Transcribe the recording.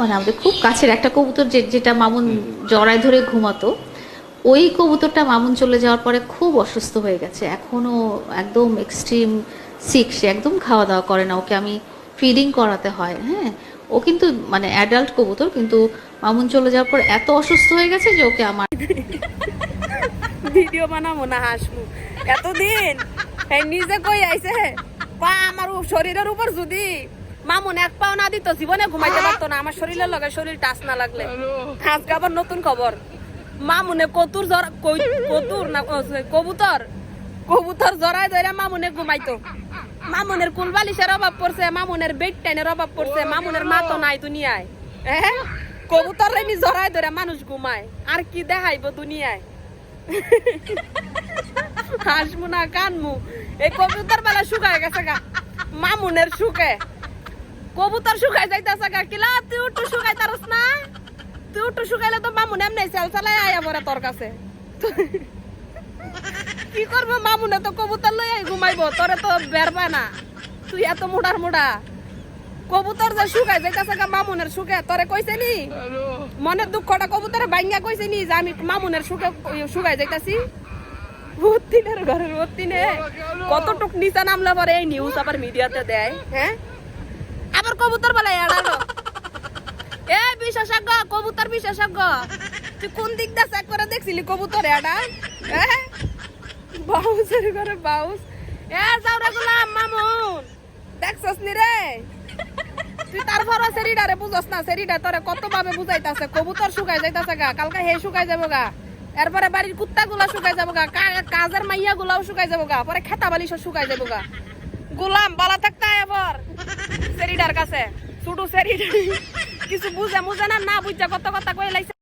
মানে আমাদের খুব কাছের একটা কবুতর যে যেটা মামুন জড়ায় ধরে ঘুমাতো ওই কবুতরটা মামুন চলে যাওয়ার পরে খুব অসুস্থ হয়ে গেছে। এখনও একদম এক্সট্রিম সিক সে একদম খাওয়া দাওয়া করে না। ওকে আমি ফিডিং করাতে হয় হ্যাঁ? ও কিন্তু মানে অ্যাডাল্ট কবুতর কিন্তু মামুন চলে যাওয়ার পর এত অসুস্থ হয়ে গেছে যে ওকে আমার ভিডিও বানাবো না হাসবো। এতদিন নিজে কই আইছে? পা আমার শরীরের উপর যদি মামুন এক পাও না দিত জীবনে ঘুমাইতে পারতো না। আমার শরীরের লগে শরীর টাচ না লাগলে। আজকে আবার নতুন খবর। মামুনে কতুর জ্বর কই- কতুর না কবুতর। কবুতর জড়ায় ধরে মামুনে ঘুমাইতো। মামুনের কুলবালিশের অভাব পড়ছে মামুনের বেড টাইনের অভাব পড়ছে মামুনের মা তো নাই দুনিয়ায়। হ্যাঁ? কবুতর রেনি জড়ায় ধরে মানুষ ঘুমায়। আর কি দেখাইবো দুনিয়ায়? হাসমু না কানমু। এই কবুতর বেলা শুকায় গেছে গা। মামুনের শুকে। কবুতর শুকাই যাইতাছে গা কিলা তুই উঠু শুকাই তারস না? তুই উঠু শুকাইলে তো মামুন এমনি চাল চালাই আয়া পরে তোর কাছে। কি করব মামুনে তো কবুতর লই আই ঘুমাইবো তোরে তো বের পায় না। তুই এত মোটার মোটা কবুতর যে শুকাই যাইতাছে গা মামুনের শুকে তোরে কইছে নি? মনের দুঃখটা কবুতরে বাইঙ্গা কইছে নি যে আমি মামুনের সুখে শুকাই যাইতাছি? ভর্তিনের ঘরের ভর্তিনে কতটুক নিচা নামলে পরে এই নিউজ আবার মিডিয়াতে দেয় হ্যাঁ? আবার কবুতর বলে এড়ালো এ, বিশেষজ্ঞ, কবুতর বিশেষজ্ঞ। তুই কোন দিক দিয়ে চেক করে দেখছিলি কবুতর হ্যাঁ বাউসের ঘরে বাউস। এ যাওরা গুলাম, মামুন। দেখছস নি রে? তুই তারপর সেরিডারে বুঝস না, সেরিডা তোরে কত ভাবে বুঝাইতাছে? কবুতর শুকাই যাইতাছে গা, কালকে হে শুকাই যাব গা। এরপরে বাড়ির কুত্তা গুলা শুকাই যাব গা কাজের মাইয়া গুলাও শুকাই যাব গা, পরে খেতা বালিশও শুকাই যাব গা। গোলাম, বালা থাকতে এবার সেরিডার কাছে। শুধু সেরিডার। কিছু বুঝে, মুঝে না না বুঝছে কত কথা কয়ে লাইছে।